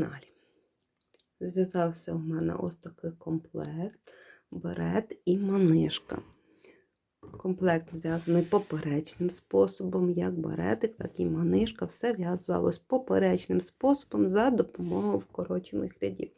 каналі. Зв'язався у мене ось такий комплект, берет і манишка. Комплект зв'язаний поперечним способом, як беретик, так і манишка. Все в'язалось поперечним способом за допомогою вкорочених рядів.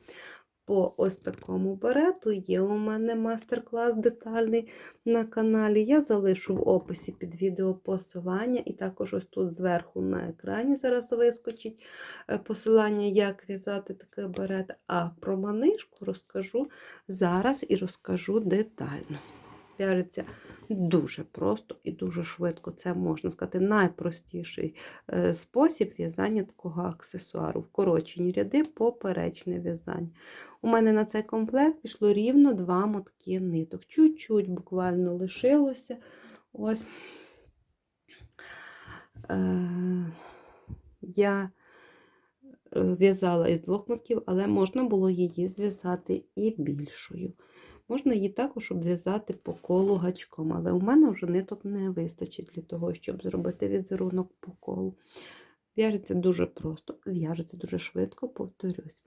По ось такому берету є у мене майстер-клас детальний на каналі. Я залишу в описі під відео посилання, і також ось тут зверху на екрані зараз вискочить е, посилання, як в'язати такий берет. А про манишку розкажу зараз і розкажу детально. В'яжеться дуже просто і дуже швидко. Це можна сказати найпростіший е, спосіб в'язання такого аксесуару. Вкорочені ряди, поперечне в'язання. У мене на цей комплект пішло рівно два мотки ниток. Чуть-чуть буквально лишилося. Ось е, я е, в'язала із двох мотків, але можна було її зв'язати і більшою. Можна її також обв'язати по колу гачком, але у мене вже ниток не вистачить для того, щоб зробити візерунок по колу. В'яжеться дуже просто, в'яжеться дуже швидко, повторюсь.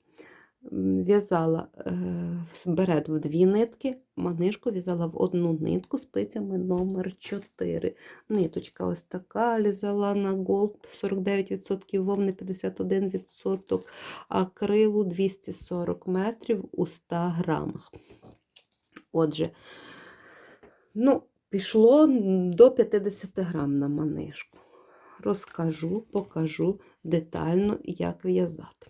В'язала е, берет в дві нитки, манишку в'язала в одну нитку спицями номер 4 Ниточка ось така, лізала на голд 49%, вовни 51%, акрилу 240 метрів у 100 грамах. Отже, ну, пішло до 50 грам на манишку. Розкажу, покажу детально, як в'язати.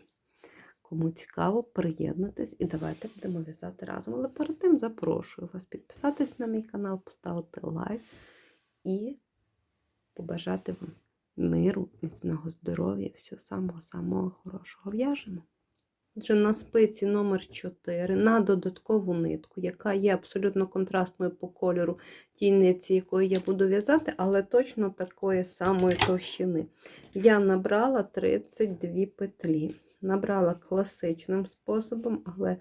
Кому цікаво, приєднуйтесь і давайте будемо в'язати разом. Але перед тим запрошую вас підписатись на мій канал, поставити лайк і побажати вам миру, міцного здоров'я, всього самого-самого хорошого. В'яжемо. Отже, на спиці номер 4 на додаткову нитку, яка є абсолютно контрастною по кольору тій нитці, якою я буду в'язати, але точно такої самої товщини. Я набрала 32 петлі. Набрала класичним способом, але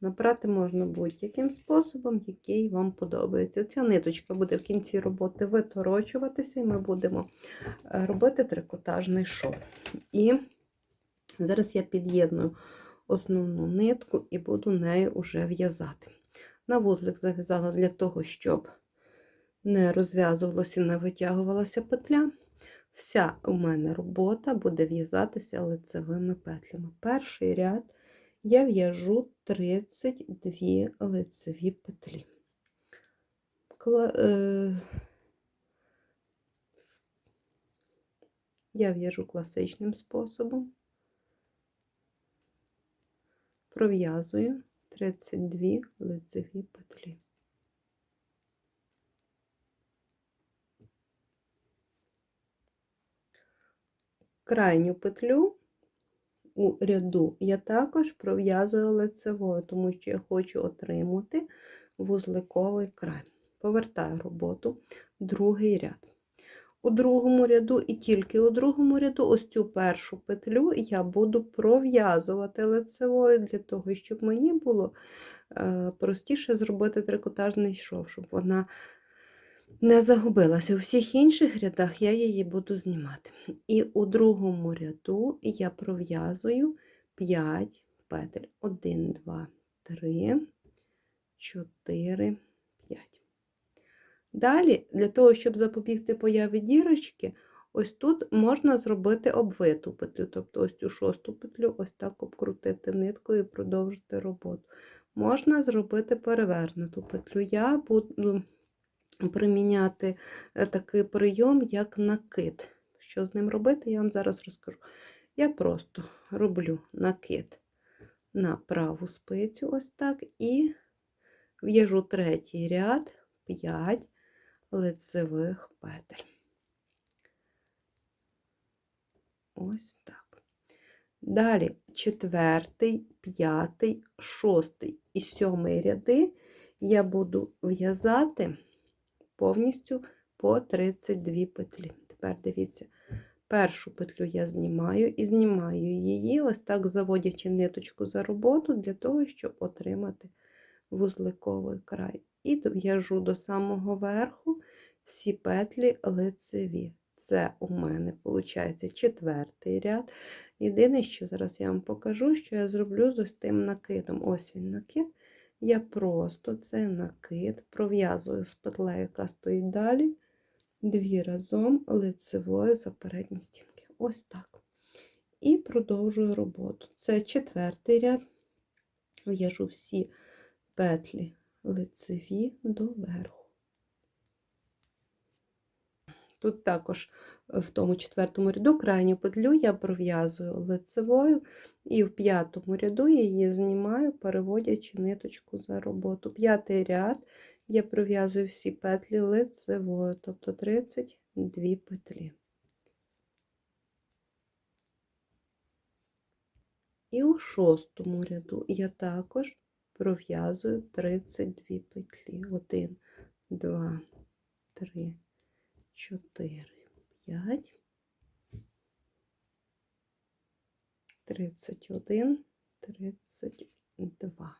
набрати можна будь-яким способом, який вам подобається. Ця ниточка буде в кінці роботи виторочуватися, і ми будемо е, робити трикотажний шов. І зараз я під'єдную основну нитку і буду нею вже в'язати. На вузлик зав'язала для того, щоб не розв'язувалася не витягувалася петля. Вся у мене робота буде в'язатися лицевими петлями. Перший ряд я в'яжу 32 лицеві петлі. Е... Я в'яжу класичним способом, пров'язую 32 лицеві петлі. крайню петлю у ряду я також пров'язую лицевою, тому що я хочу отримати вузликовий край. Повертаю роботу, другий ряд. У другому ряду і тільки у другому ряду ось цю першу петлю я буду пров'язувати лицевою, для того, щоб мені було е, простіше зробити трикотажний шов, щоб вона не загубилася. У всіх інших рядах я її буду знімати. І у другому ряду я пров'язую 5 петель. 1, 2, 3, 4, 5. Далі, для того, щоб запобігти появі дірочки, ось тут можна зробити обвиту петлю, тобто ось цю шосту петлю, ось так обкрутити ниткою і продовжити роботу. Можна зробити перевернуту петлю. Я буду приміняти е, такий прийом, як накид. Що з ним робити, я вам зараз розкажу. Я просто роблю накид на праву спицю, ось так, і в'яжу третій ряд 5 лицевих петель. Ось так. Далі четвертий, п'ятий, шостий і сьомий ряди я буду в'язати повністю по 32 петлі. Тепер дивіться, першу петлю я знімаю і знімаю її, ось так заводячи ниточку за роботу, для того, щоб отримати вузликовий край. І в'яжу до самого верху всі петлі лицеві. Це у мене, виходить, четвертий ряд. Єдине, що зараз я вам покажу, що я зроблю з ось тим накидом. Ось він накид. Я просто цей накид пров'язую з петлею, яка стоїть далі, дві разом лицевою за передні стінки. Ось так. І продовжую роботу. Це четвертий ряд. В'яжу всі петлі лицеві доверху. Тут також в тому четвертому ряду крайню петлю я пров'язую лицевою, і в п'ятому ряду я її знімаю, переводячи ниточку за роботу. П'ятий ряд я пров'язую всі петлі лицевою, тобто 32 петлі. І у шостому ряду я також пров'язую 32 петлі. 1, 2, 3, 4, 5, 31, 32.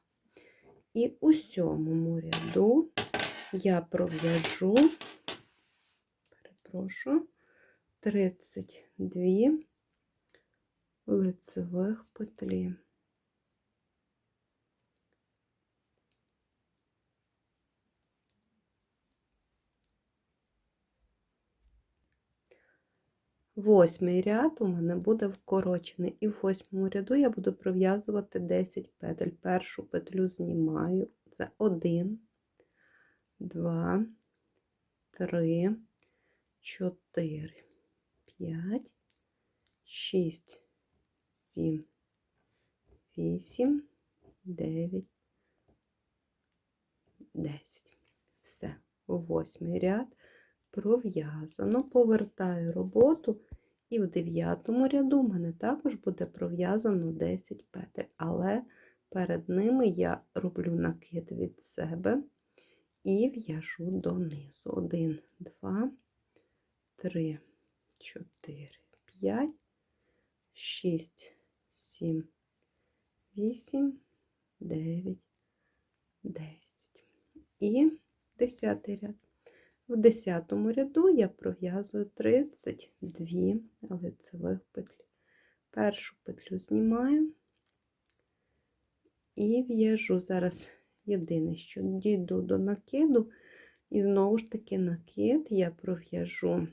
І у сьомому ряду я пров'яжу, перепрошую, 32 лицевих петлі. Восьмий ряд у мене буде вкорочений, і в восьмому ряду я буду пров'язувати 10 петель. Першу петлю знімаю, це 1, 2, 3, 4, 5, 6, 7, 8, 9, 10. Все, восьмий ряд пров'язано. Повертаю роботу, і в дев'ятому ряду в мене також буде пров'язано 10 петель, але перед ними я роблю накид від себе і в'яжу донизу. 1, 2, 3, 4, 5, 6, 7, 8, 9, 10. І десятий ряд. В десятому ряду я пров'язую 32 лицевих петлі. Першу петлю знімаю і в'яжу. Зараз єдине, що дійду до накиду, і знову ж таки накид я пров'яжу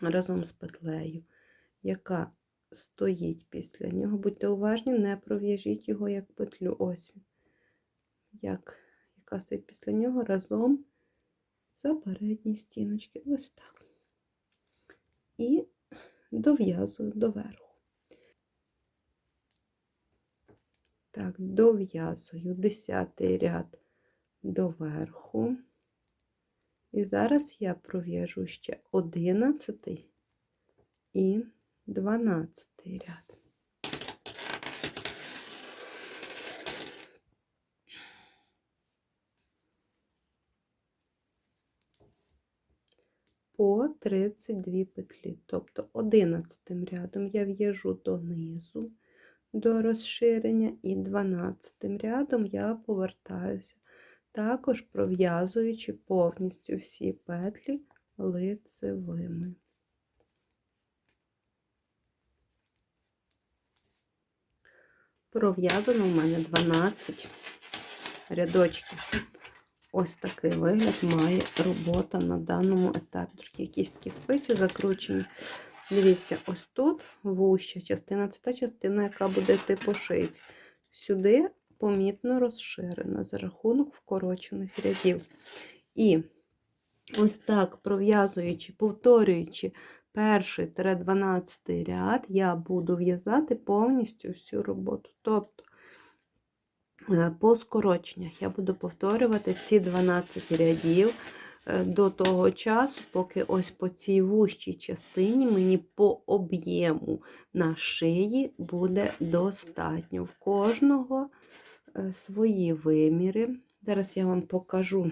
разом з петлею, яка стоїть після нього. Будьте уважні, не пров'яжіть його як петлю. Ось як, яка стоїть після нього разом за передні стіночки. Ось так. І дов'язую доверху. Так, дов'язую 10 ряд доверху. І зараз я пров'яжу ще 11 і 12 ряд. По 32 петлі. Тобто 11 рядом я в'яжу донизу до розширення, і 12 рядом я повертаюся, також пров'язуючи повністю всі петлі лицевими. Пров'язано у мене 12 рядочків. Ось такий вигляд має робота на даному етапі. Якісь такі спиці закручені. Дивіться, ось тут вуща частина, це та частина, яка буде йти по шиці. Сюди помітно розширена за рахунок вкорочених рядів. І ось так, пров'язуючи, повторюючи перший 12 ряд, я буду в'язати повністю всю роботу. Тобто, по скороченнях я буду повторювати ці 12 рядів е, до того часу, поки ось по цій вущій частині мені по об'єму на шиї буде достатньо. В кожного е, свої виміри. Зараз я вам покажу,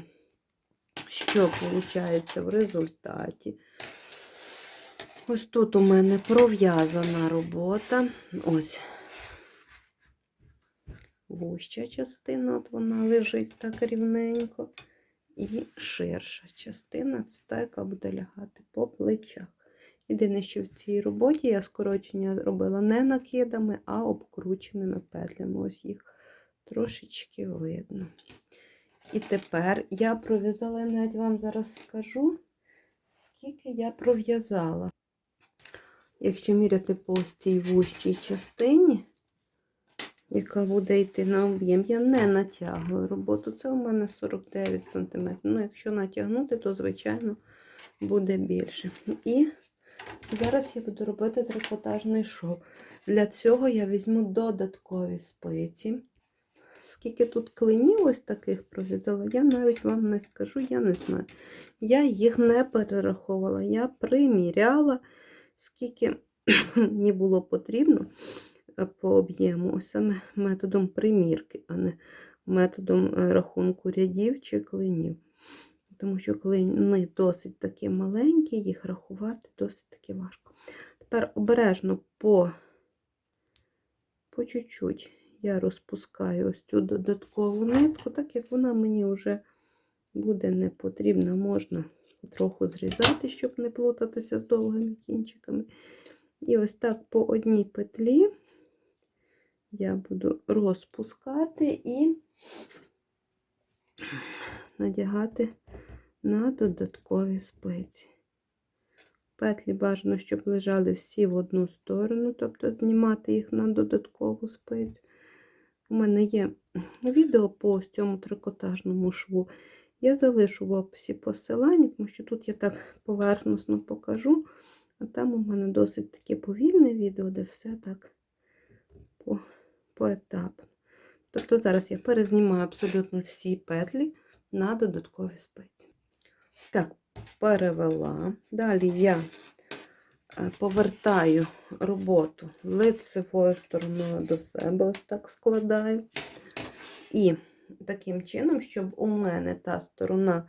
що виходить в результаті. Ось тут у мене пров'язана робота. Ось вуща частина, от вона лежить так рівненько. І ширша частина це та, яка буде лягати по плечах. Єдине, що в цій роботі я скорочення робила не накидами, а обкрученими петлями. Ось їх трошечки видно. І тепер я пров'язала, я навіть вам зараз скажу, скільки я пров'язала. Якщо міряти по ось цій вущій частині, яка буде йти на об'єм, я не натягую роботу. Це у мене 49 см. Ну, якщо натягнути, то, звичайно, буде більше. І зараз я буду робити трикотажний шов. Для цього я візьму додаткові спиці. Скільки тут клинів ось таких пров'язала, я навіть вам не скажу, я не знаю. Я їх не перераховувала, я приміряла, скільки мені було потрібно по об'єму, ось саме методом примірки, а не методом е, рахунку рядів чи клинів. Тому що клини досить такі маленькі, їх рахувати досить таки важко. Тепер обережно по, по чуть-чуть я розпускаю ось цю додаткову нитку, так як вона мені вже буде не потрібна, можна трохи зрізати, щоб не плутатися з довгими кінчиками. І ось так по одній петлі я буду розпускати і надягати на додаткові спиці. Петлі бажано, щоб лежали всі в одну сторону, тобто знімати їх на додаткову спицю. У мене є відео по цьому трикотажному шву. Я залишу в описі посилання, тому що тут я так поверхносно покажу, а там у мене досить таке повільне відео, де все так по, поетапно. Тобто зараз я перезнімаю абсолютно всі петлі на додаткові спиці. Так, перевела. Далі я е, повертаю роботу лицевою стороною до себе, ось так складаю. І таким чином, щоб у мене та сторона,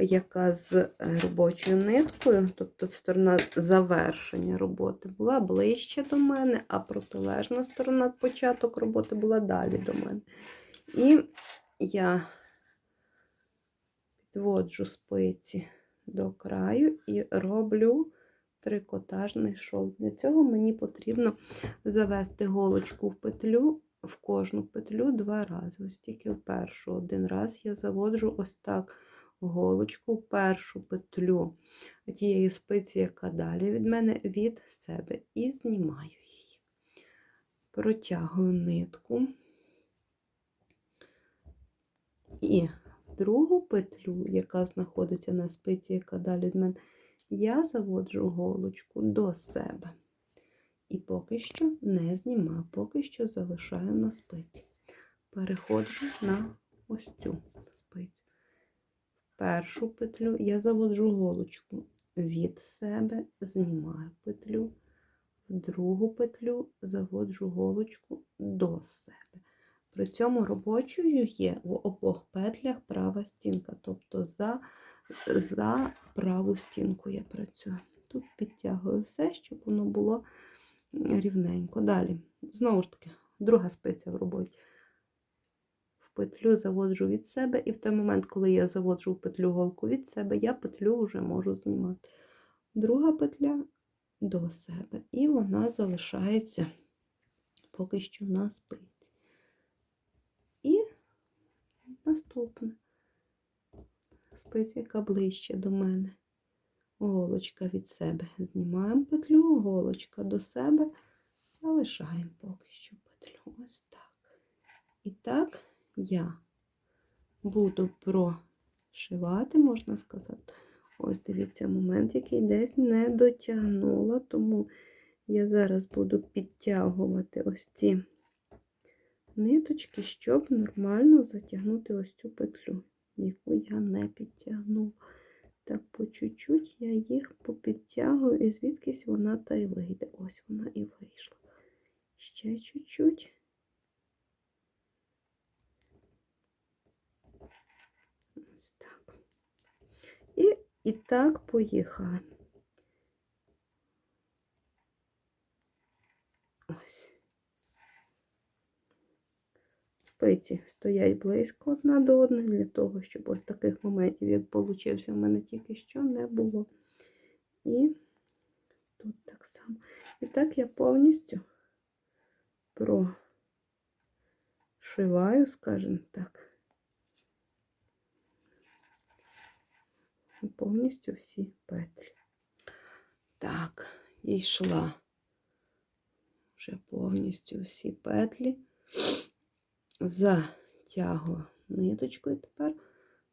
яка з е, робочою ниткою, тобто сторона завершення роботи, була ближче до мене, а протилежна сторона, початок роботи, була далі до мене. І я підводжу спиці до краю і роблю трикотажний шов. Для цього мені потрібно завести голочку в петлю, в кожну петлю два рази. Ось тільки в першу один раз я заводжу ось так голочку першу петлю тієї спиці, яка далі від мене від себе, і знімаю її. Протягую нитку. І в другу петлю, яка знаходиться на спиці, яка далі від мене, я заводжу голочку до себе. І поки що не знімаю, поки що залишаю на спиці. Переходжу на ось цю спицю. Першу петлю я заводжу голочку від себе, знімаю петлю, в другу петлю заводжу голочку до себе. При цьому робочою є в обох петлях права стінка, тобто за, за праву стінку я працюю. Тут підтягую все, щоб воно було рівненько. Далі, знову ж таки, друга спиця в роботі. Петлю заводжу від себе, і в той момент, коли я заводжу в петлю голку від себе, я петлю вже можу знімати. Друга петля до себе, і вона залишається поки що на спиці. І наступне спиць, яка ближче до мене. Голочка від себе. Знімаємо петлю, голочка до себе, залишаємо поки що петлю. Ось так. І так я буду прошивати, можна сказати. Ось дивіться, момент, який десь не дотягнула, тому я зараз буду підтягувати ось ці ниточки, щоб нормально затягнути ось цю петлю, яку я не підтягнула. Так, по чуть-чуть я їх попідтягую, і звідкись вона та й вийде. Ось вона і вийшла. Ще чуть-чуть. Ось так. І, так поїхали. Ось. Спиці стоять близько одна до одної, для того, щоб ось таких моментів, як получився в мене тільки що, не було. І тут так само. І так я повністю прошиваю, скажімо так. Повністю всі петлі. Так, дійшла вже повністю всі петлі. Затягую ниточкою. Тепер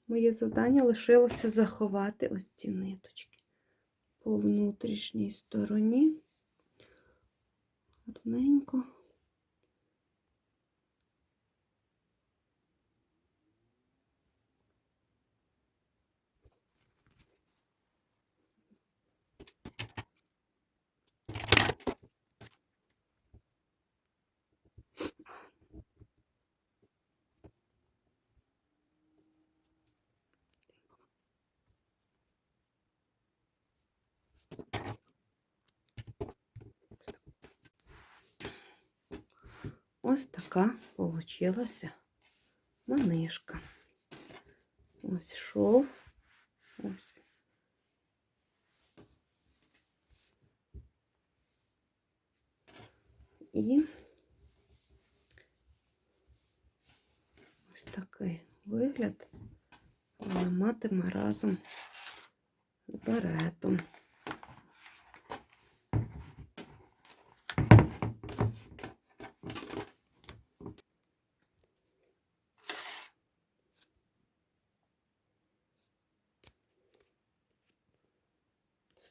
моє завдання лишилося заховати ось ці ниточки по внутрішній стороні. Гарненько. Ось така получилася манишка. Ось шов. Ось. І ось такий вигляд вона матиме разом з беретом.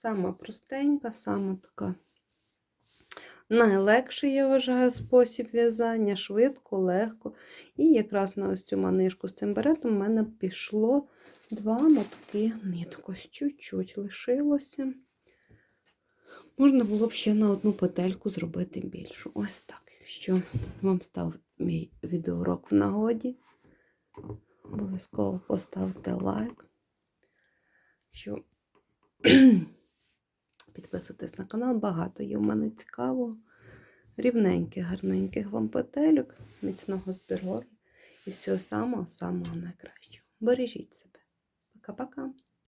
Сама простенька, сама така найлегший, я вважаю, спосіб в'язання, швидко, легко. І якраз на ось цю манишку з цим беретом в мене пішло два мотки ниток. Ось чуть-чуть лишилося. Можна було б ще на одну петельку зробити більшу. Ось так. Якщо вам став мій відеоурок в нагоді, обов'язково поставте лайк. Якщо Підписуйтесь на канал, багато є в мене цікавого. Рівненьких, гарненьких вам петельок, міцного здоров'я і всього самого-самого найкращого. Бережіть себе. Пока-пока.